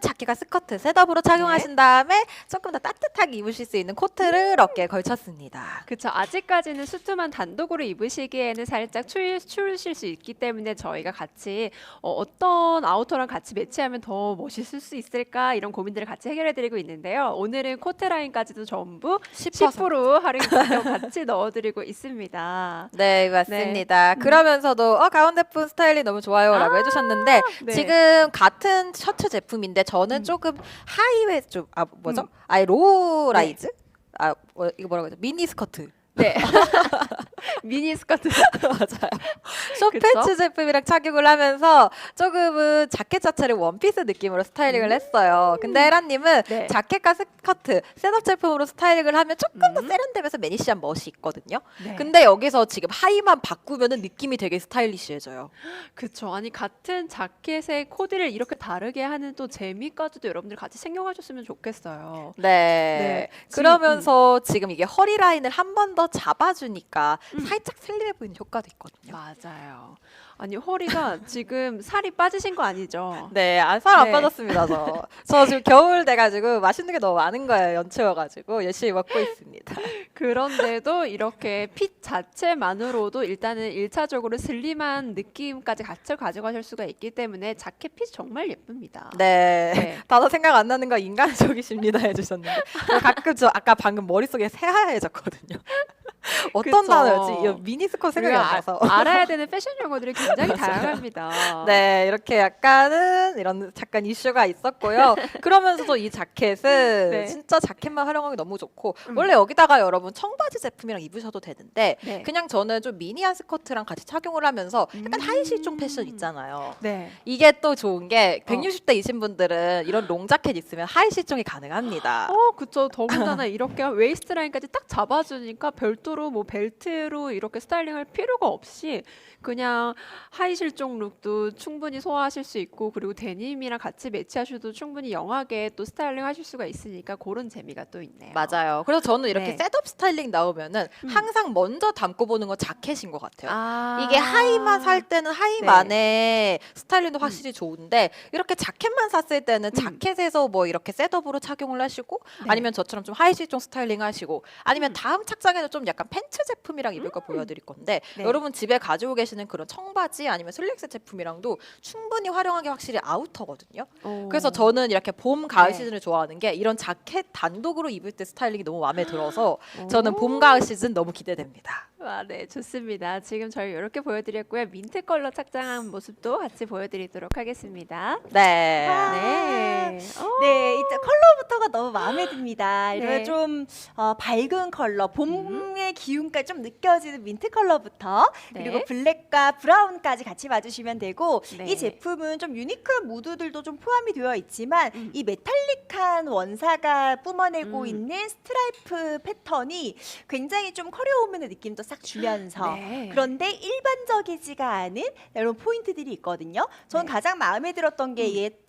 자켓과 스커트 셋업으로 착용하신 다음에 조금 더 따뜻하게 입으실 수 있는 코트를 어깨에 걸쳤습니다. 그쵸. 아직까지는 수트만 단독으로 입으시기에는 살짝 추, 추우실 수 있기 때문에 저희가 같이 어, 떤 아우터랑 같이 매치하면 더 멋있을 수 있을까 이런 고민들을 같이 해결해드리고 있는데요. 오늘은 코트 라인까지도 전부 10% 10% 할인 가격 같이 넣어드리고 있습니다. 네, 맞습니다. 그러면서도 어, 가운데 분 스타일이 너무 좋아요라고 해주셨는데 네. 지금 같은 셔츠 제품인데 저는 음. 조금 하이웨 좀아 뭐죠? 음. 아예 로우 라이즈? 아 뭐, 이거 뭐라고 하죠? 미니 스커트. 네. 미니 스커트. 맞아요. 쇼패츠 제품이랑 착용을 하면서 조금은 자켓 자체를 원피스 느낌으로 스타일링을 했어요. 근데 헤라님은 음. 네. 자켓과 스커트 셋업 제품으로 스타일링을 하면 조금 더 음. 세련되면서 매니시한 멋이 있거든요. 네. 근데 여기서 지금 하의만 바꾸면은 느낌이 되게 스타일리시해져요. 그쵸. 아니 같은 자켓의 코디를 이렇게 다르게 하는 또 재미까지도 여러분들 같이 챙겨가셨으면 좋겠어요. 네. 네. 그러면서 지금 이게 허리 라인을 한 번 더 잡아주니까 음. 살짝 슬림해 보이는 효과도 있거든요. 맞아요. 아니 허리가 지금 살이 빠지신 거 아니죠? 네, 아, 살안 네. 빠졌습니다, 저. 저 지금 겨울 돼가지고 맛있는 게 너무 많은 거예요, 연초여가지고. 열심히 먹고 있습니다. 그런데도 이렇게 핏 자체만으로도 일단은 일차적으로 슬림한 느낌까지 같이 가져가실 수가 있기 때문에 자켓 핏 정말 예쁩니다. 네. 네. 단어 생각 안 나는 거 인간적이십니다 해주셨는데. 저 가끔 저 아까 방금 머릿속에 새하얘졌거든요. 어떤 그쵸. 단어였지? 이 미니스커 생각이 안 나서. 아, 알아야 되는 패션 용어들이 굉장히 다양합니다. 네, 이렇게 약간은 이런 잠깐 이슈가 있었고요. 그러면서도 이 자켓은 네. 진짜 자켓만 활용하기 너무 좋고 음. 원래 여기다가 여러분 청바지 제품이랑 입으셔도 되는데 네. 그냥 저는 좀 미니한 스커트랑 같이 착용을 하면서 약간 음. 하이실종 패션 있잖아요. 네. 이게 또 좋은 게 어. 160대이신 분들은 이런 롱 자켓 있으면 하이실종이 가능합니다. 어, 그쵸. 더군다나 이렇게 웨이스트 라인까지 딱 잡아주니까 별도로 뭐 벨트로 이렇게 스타일링할 필요가 없이 그냥 하이 실종 룩도 충분히 소화하실 수 있고 그리고 데님이랑 같이 매치하셔도 충분히 영하게 또 스타일링 하실 수가 있으니까 그런 재미가 또 있네요. 맞아요. 그래서 저는 이렇게 네. 셋업 스타일링 나오면은 음. 항상 먼저 담고 보는 건 자켓인 것 같아요. 아. 이게 하의만 살 때는 네. 하의만의 스타일링도 확실히 좋은데 이렇게 자켓만 샀을 때는 음. 자켓에서 뭐 이렇게 셋업으로 착용을 하시고 네. 아니면 저처럼 좀 하이실종 스타일링 하시고 아니면 음. 다음 착장에는 좀 약간 팬츠 제품이랑 입을 거 보여드릴 건데 네. 여러분 집에 가지고 계시는 그런 청바 지 아니면 슬랙스 제품이랑도 충분히 활용하기 확실히 아우터거든요. 오. 그래서 저는 이렇게 봄 가을 네. 시즌을 좋아하는 게 이런 자켓 단독으로 입을 때 스타일링이 너무 마음에 들어서 오. 저는 봄 가을 시즌 너무 기대됩니다. 아, 네, 좋습니다. 지금 저희 이렇게 보여드렸고요. 민트 컬러 착장한 모습도 같이 보여드리도록 하겠습니다. 네. 네. 컬러부터가 너무 마음에 듭니다. 이런 네. 좀 어, 밝은 컬러, 봄의 기운까지 좀 느껴지는 민트 컬러부터 네. 그리고 블랙과 브라운까지 같이 봐주시면 되고 네. 이 제품은 좀 유니크한 무드들도 좀 포함이 되어 있지만 음. 이 메탈릭한 원사가 뿜어내고 음. 있는 스트라이프 패턴이 굉장히 좀 커리어우먼의 느낌도 싹 주면서 네. 그런데 일반적이지가 않은 이런 포인트들이 있거든요. 저는 네. 가장 마음에 들었던 게 음. 얘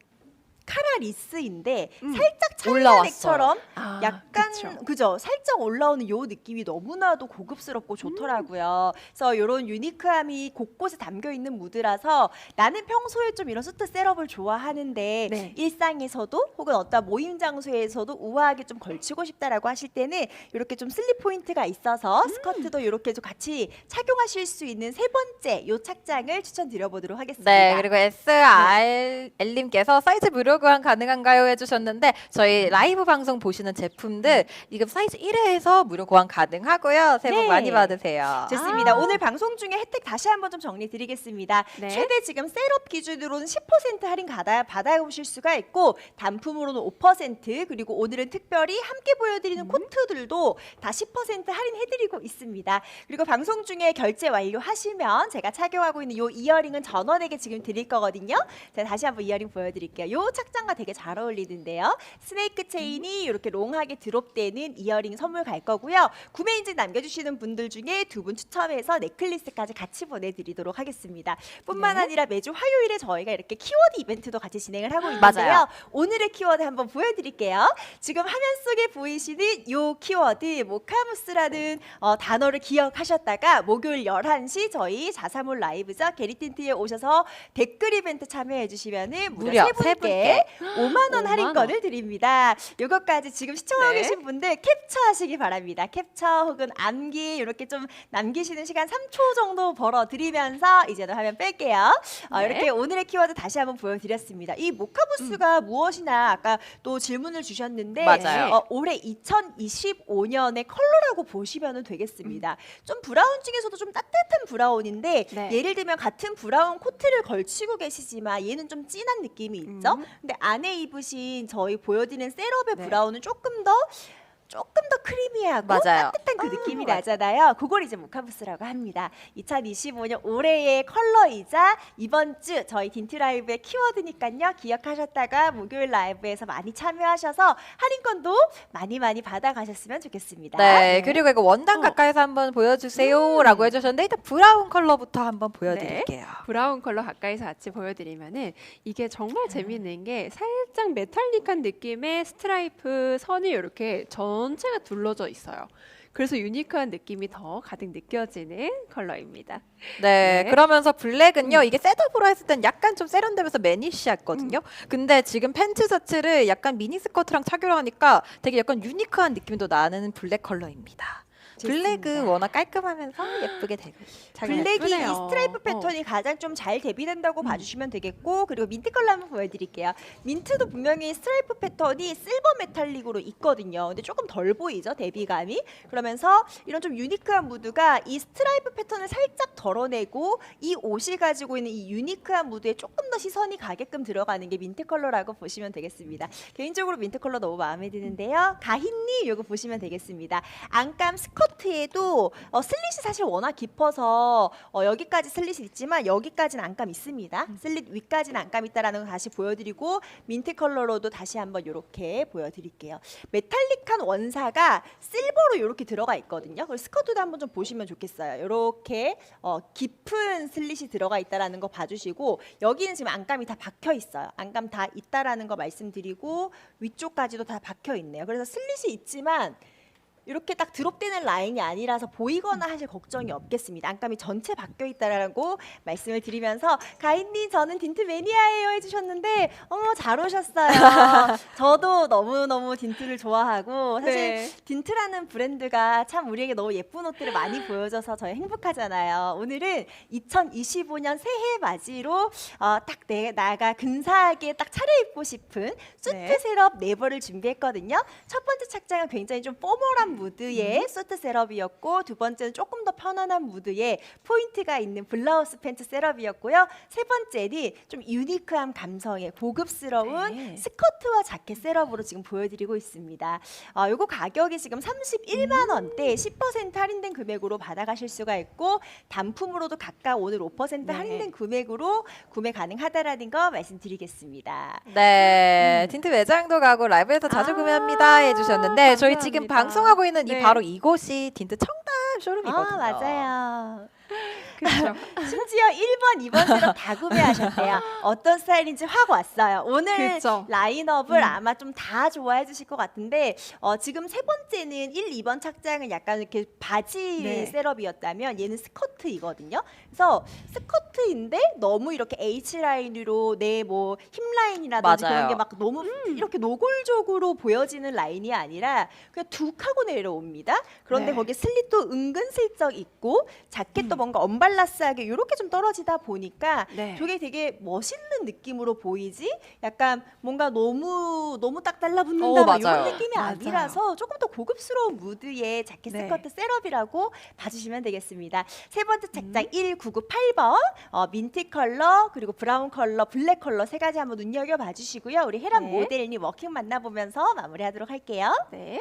카라 리스인데 음. 살짝. 차이넥처럼 아, 약간 그쵸. 그죠 살짝 올라오는 요 느낌이 너무나도 고급스럽고 좋더라고요. 그래서 이런 유니크함이 곳곳에 담겨 있는 무드라서 나는 평소에 좀 이런 수트 셋업을 좋아하는데 네. 일상에서도 혹은 어떤 모임 장소에서도 우아하게 좀 걸치고 싶다라고 하실 때는 이렇게 좀 슬립 포인트가 있어서 음. 스커트도 이렇게 좀 같이 착용하실 수 있는 세 번째 요 착장을 추천드려보도록 하겠습니다. 네, 그리고 SRL님께서 사이즈 무료 교환 가능한가요? 해주셨는데 저희 라이브 방송 보시는 제품들 지금 사이즈 1회에서 무료 교환 가능하고요. 새해 복 네. 많이 받으세요. 좋습니다. 오늘 방송 중에 혜택 다시 한번 좀 정리 드리겠습니다. 네. 최대 지금 셋업 기준으로는 10% 할인 받아, 받아보실 수가 있고 단품으로는 5% 그리고 오늘은 특별히 함께 보여드리는 음. 코트들도 다 10% 할인해드리고 있습니다. 그리고 방송 중에 결제 완료하시면 제가 착용하고 있는 이 이어링은 전원에게 지금 드릴 거거든요. 제가 다시 한번 이어링 보여드릴게요. 이착 장과 되게 잘 어울리는데요. 스네이크 체인이 이렇게 롱하게 드롭되는 이어링 선물 갈 거고요. 구매 인증 남겨주시는 분들 중에 두 분 추첨해서 넥클리스까지 같이 보내드리도록 하겠습니다. 뿐만 네. 아니라 매주 화요일에 저희가 이렇게 키워드 이벤트도 같이 진행을 하고 있는데요. 맞아요. 오늘의 키워드 한번 보여드릴게요. 지금 화면 속에 보이시는 요 키워드 모카무스라는 어, 단어를 기억하셨다가 목요일 11시 저희 자사몰 라이브죠. 게리틴트에 오셔서 댓글 이벤트 참여해 주시면은 무려, 무려 세세 분께 5만 원 5만 할인권을 드립니다. 요것까지 지금 시청하고 네. 계신 분들 캡처하시기 바랍니다. 캡처 혹은 암기 이렇게 좀 남기시는 시간 3초 정도 벌어 드리면서 이제는 화면 뺄게요. 어, 네. 이렇게 오늘의 키워드 다시 한번 보여드렸습니다. 이 모카부스가 무엇이나 아까 또 질문을 주셨는데 맞아요. 어, 올해 2025년의 컬러라고 보시면 되겠습니다. 좀 브라운 중에서도 좀 따뜻한 브라운인데 네. 예를 들면 같은 브라운 코트를 걸치고 계시지만 얘는 좀 진한 느낌이 있죠. 음. 근데 안에 입으신 저희 보여드리는 셋업의 네. 브라운은 조금 더 조금 더 크리미하고 맞아요. 그 느낌이 나잖아요. 그걸 이제 모카부스라고 합니다. 2025년 올해의 컬러이자 이번 주 저희 딘트 라이브의 키워드니까요. 기억하셨다가 목요일 라이브에서 많이 참여하셔서 할인권도 많이 많이 받아가셨으면 좋겠습니다. 네, 그리고 이거 원단 어. 가까이서 한번 보여주세요라고 해주셨는데 일단 브라운 컬러부터 한번 보여드릴게요. 브라운 컬러 가까이서 같이 보여드리면은 이게 정말 재밌는 게 살짝 메탈릭한 느낌의 스트라이프 선이 이렇게 전체가 둘러져 있어요. 그래서 유니크한 느낌이 더 가득 느껴지는 컬러입니다. 네, 네. 그러면서 블랙은요, 이게 셋업으로 했을 땐 약간 좀 세련되면서 매니시했거든요. 음. 근데 지금 팬츠 자체를 약간 미니 스커트랑 착용을 하니까 되게 약간 유니크한 느낌도 나는 블랙 컬러입니다. 블랙은. 워낙 깔끔하면서 예쁘게 되고 블랙이 이 예쁘네요. 스트라이프 어. 패턴이 가장 좀 잘 대비된다고 봐주시면 되겠고 그리고 민트 컬러 한번 보여드릴게요. 민트도 분명히 스트라이프 패턴이 실버 메탈릭으로 있거든요. 근데 조금 덜 보이죠 대비감이. 그러면서 이런 좀 유니크한 무드가 이 스트라이프 패턴을 살짝 덜어내고 이 옷이 가지고 있는 이 유니크한 무드에 조금 더 시선이 가게끔 들어가는 게 민트 컬러라고 보시면 되겠습니다. 개인적으로 민트 컬러 너무 마음에 드는데요. 가힌님 이거 보시면 되겠습니다. 안감 스커트 에도 어, 슬릿이 사실 워낙 깊어서 어, 여기까지 슬릿이 있지만 여기까지는 안감 있습니다. 슬릿 위까지는 안감 있다라는 거 다시 보여드리고 민트 컬러로도 다시 한번 이렇게 보여드릴게요. 메탈릭한 원사가 실버로 이렇게 들어가 있거든요. 그리고 스커트도 한번 좀 보시면 좋겠어요. 이렇게 어, 깊은 슬릿이 들어가 있다라는 거 봐주시고 여기는 지금 안감이 다 박혀 있어요. 안감 다 있다라는 거 말씀드리고 위쪽까지도 다 박혀 있네요. 그래서 슬릿이 있지만 이렇게 딱 드롭되는 라인이 아니라서 보이거나 하실 걱정이 없겠습니다. 안감이 전체 바뀌어 있다라고 말씀을 드리면서 가인님 저는 딘트 매니아예요 해주셨는데 어머 잘 오셨어요. 저도 너무 너무 딘트를 좋아하고 사실 네. 딘트라는 브랜드가 참 우리에게 너무 예쁜 옷들을 많이 보여줘서 저희 행복하잖아요. 오늘은 2025년 새해 맞이로 어, 딱 내, 나가 근사하게 딱 차려입고 싶은 수트 네. 셋업 네 벌을 준비했거든요. 첫 번째 착장은 굉장히 좀 포멀한 무드의 음. 수트 셋업이었고 두 번째는 조금 더 편안한 무드의 포인트가 있는 블라우스 팬츠 셋업이었고요. 세 번째는 좀 유니크한 감성의 고급스러운 네. 스커트와 자켓 셋업으로 지금 보여드리고 있습니다. 아, 요거 가격이 지금 31만 원대 10% 할인된 금액으로 받아가실 수가 있고 단품으로도 각각 오늘 5% 네. 할인된 금액으로 구매 가능하다라는 거 말씀드리겠습니다. 네, 틴트 매장도 가고 라이브에서 자주 아, 구매합니다 해주셨는데 저희 지금 감사합니다. 방송하고 이 네. 바로 이곳이 틴트 청담 쇼룸이거든요. 아, 맞아요. 그렇죠. 심지어 1번, 2번 셋업 다 구매하셨대요. 어떤 스타일인지 확 왔어요. 오늘 그쵸. 라인업을 음. 아마 좀 다 좋아해 주실 것 같은데 어, 지금 세 번째는 1, 2번 착장은 약간 이렇게 바지 네. 셋업이었다면 얘는 스커트이거든요. 그래서 스커트 인데 너무 이렇게 H 라인으로 내 뭐 힙 라인이라든지 그런 맞아요. 게막 너무 이렇게 노골적으로 보여지는 라인이 아니라 그냥 툭 하고 내려옵니다. 그런데 네. 거기에 슬릿도 은근슬쩍 있고 자켓도 음. 뭔가 언발라스하게 이렇게 좀 떨어지다 보니까 네. 저게 되게 멋있는 느낌으로 보이지? 약간 뭔가 너무 너무 딱 달라붙는다 어, 막 이런 맞아요. 느낌이 맞아요. 아니라서 조금 더 고급스러운 무드의 자켓 네. 스커트 셋업이라고 봐주시면 되겠습니다. 세 번째 음. 1998번 어, 민트 컬러 그리고 브라운 컬러 블랙 컬러 세 가지 한번 눈여겨 봐 주시고요. 우리 헤란 네. 모델님 워킹 만나보면서 마무리하도록 할게요. 네.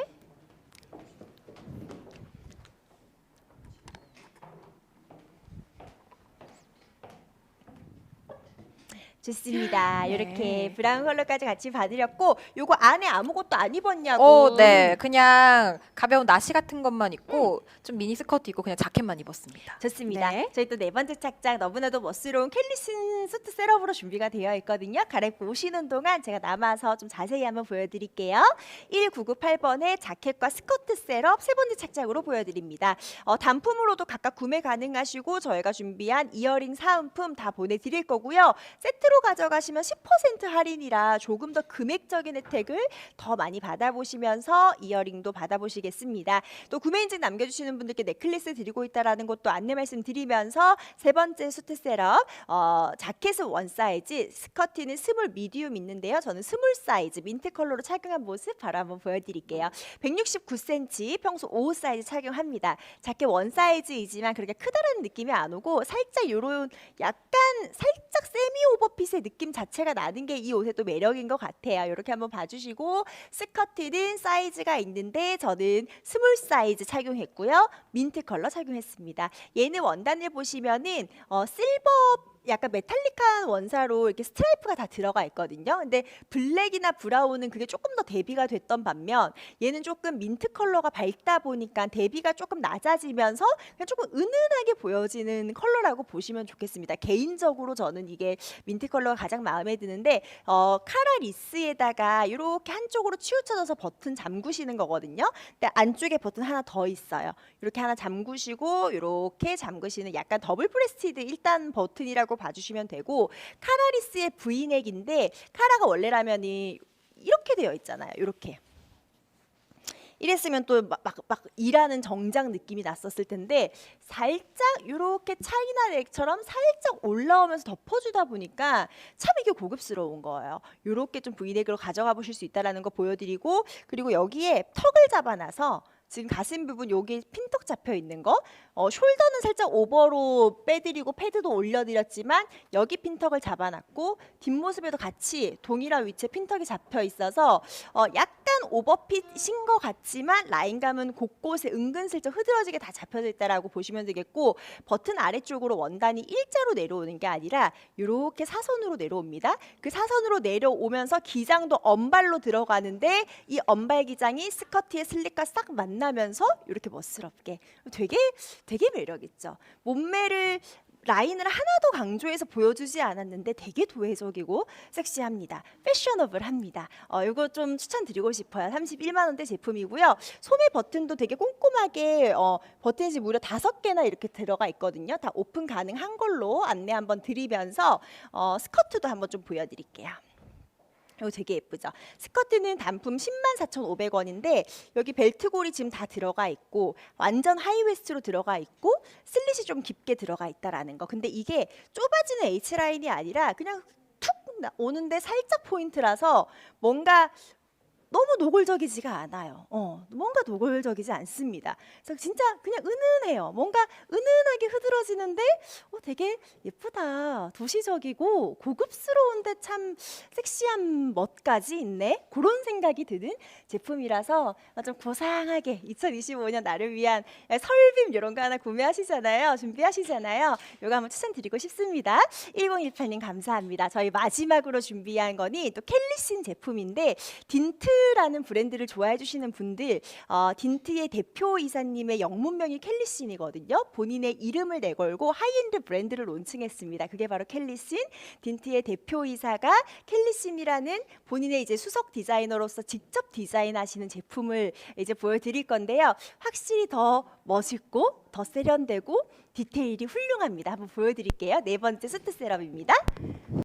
좋습니다. 네. 이렇게 브라운 컬러까지 같이 봐드렸고 요거 안에 아무것도 안 입었냐고. 어, 네, 그냥 가벼운 나시 같은 것만 입고 좀 미니 스커트 입고 그냥 자켓만 입었습니다. 좋습니다. 네. 저희 또 네 번째 착장 너무나도 멋스러운 캘리슨 수트 셋업으로 준비가 되어 있거든요. 갈아입고 오시는 동안 제가 남아서 좀 자세히 한번 보여드릴게요. 1998번의 자켓과 스커트 셋업 세 번째 착장으로 보여드립니다. 어, 단품으로도 각각 구매 가능하시고 저희가 준비한 이어링 사은품 다 보내드릴 거고요. 세트로 가져가시면 10% 할인이라 조금 더 금액적인 혜택을 더 많이 받아보시면서 이어링도 받아보시겠습니다. 또 구매 인증 남겨주시는 분들께 넥클리스 드리고 있다라는 것도 안내 말씀드리면서 세 번째 수트 셋업 어, 자켓은 원 사이즈, 스커트는 스몰 미디움 있는데요. 저는 스몰 사이즈 민트 컬러로 착용한 모습 바로 한번 보여드릴게요. 169cm 평소 5 사이즈 착용합니다. 자켓 원 사이즈이지만 그렇게 크다라는 느낌이 안 오고 살짝 요런 약간 살짝 세미 오버핏의 느낌 자체가 나는 게 이 옷의 또 매력인 것 같아요. 이렇게 한번 봐주시고 스커트는 사이즈가 있는데 저는 스몰 사이즈 착용했고요. 민트 컬러 착용했습니다. 얘는 원단을 보시면은 어, 실버 약간 메탈릭한 원사로 이렇게 스트라이프가 다 들어가 있거든요. 근데 블랙이나 브라운은 그게 조금 더 대비가 됐던 반면 얘는 조금 민트 컬러가 밝다 보니까 대비가 조금 낮아지면서 조금 은은하게 보여지는 컬러라고 보시면 좋겠습니다. 개인적으로 저는 이게 민트 컬러가 가장 마음에 드는데 어, 카라 리스에다가 이렇게 한쪽으로 치우쳐져서 버튼 잠그시는 거거든요. 근데 안쪽에 버튼 하나 더 있어요. 이렇게 하나 잠그시고 이렇게 잠그시는 약간 더블 프레스티드 일단 버튼이라고 봐주시면 되고 카라리스의 V넥인데 카라가 원래라면 이 이렇게 되어 있잖아요. 이렇게. 이랬으면 또 막 막 일하는 정장 느낌이 났었을 텐데 살짝 이렇게 차이나 넥처럼 살짝 올라오면서 덮어주다 보니까 참 이게 고급스러운 거예요. 이렇게 좀 V넥으로 가져가 보실 수 있다라는 거 보여드리고 그리고 여기에 턱을 잡아놔서 지금 가슴 부분 여기 핀턱 잡혀 있는 거 어, 숄더는 살짝 오버로 빼드리고 패드도 올려드렸지만 여기 핀턱을 잡아놨고 뒷모습에도 같이 동일한 위치에 핀턱이 잡혀 있어서 어, 약간 오버핏인 것 같지만 라인감은 곳곳에 은근슬쩍 흐드러지게 다 잡혀져 있다라고 보시면 되겠고 버튼 아래쪽으로 원단이 일자로 내려오는 게 아니라 이렇게 사선으로 내려옵니다. 그 사선으로 내려오면서 기장도 언발로 들어가는데 이 언발 기장이 스커트의 슬릿과 싹 만나면서 이렇게 멋스럽게 되게 되게 매력 있죠. 몸매를 라인을 하나도 강조해서 보여주지 않았는데 되게 도회적이고 섹시합니다. 패셔너블합니다. 어, 이거 좀 추천드리고 싶어요. 31만 원대 제품이고요. 소매 버튼도 되게 꼼꼼하게 어, 버튼이 무려 다섯 개나 이렇게 들어가 있거든요. 다 오픈 가능한 걸로 안내 한번 드리면서 어, 스커트도 한번 좀 보여드릴게요. 이거 되게 예쁘죠. 스커트는 단품 10만 4,500원인데 여기 벨트골이 지금 다 들어가 있고 완전 하이웨스트로 들어가 있고 슬릿이 좀 깊게 들어가 있다라는 거. 근데 이게 좁아지는 H 라인이 아니라 그냥 툭 나- 오는데 살짝 포인트라서 뭔가 너무 노골적이지가 않아요. 어, 뭔가 노골적이지 않습니다. 그래서 진짜 그냥 은은해요. 뭔가 은은하게 흐드러지는데 어, 되게 예쁘다. 도시적이고 고급스러운데 참 섹시한 멋까지 있네. 그런 생각이 드는 제품이라서 좀 고상하게 2025년 나를 위한 설빔 이런 거 하나 구매하시잖아요. 준비하시잖아요. 이거 한번 추천드리고 싶습니다. 1018님 감사합니다. 저희 마지막으로 준비한 거니 또 켈리신 제품인데 딘트 라는 브랜드를 좋아해 주시는 분들 어, 딘트의 대표 이사님의 영문명이 켈리신이거든요. 본인의 이름을 내걸고 하이엔드 브랜드를 론칭했습니다. 그게 바로 켈리신. 딘트의 대표 이사가 켈리신이라는 본인의 이제 수석 디자이너로서 직접 디자인하시는 제품을 이제 보여드릴 건데요. 확실히 더 멋있고 더 세련되고 디테일이 훌륭합니다. 한번 보여드릴게요. 네 번째 수트 셋업입니다.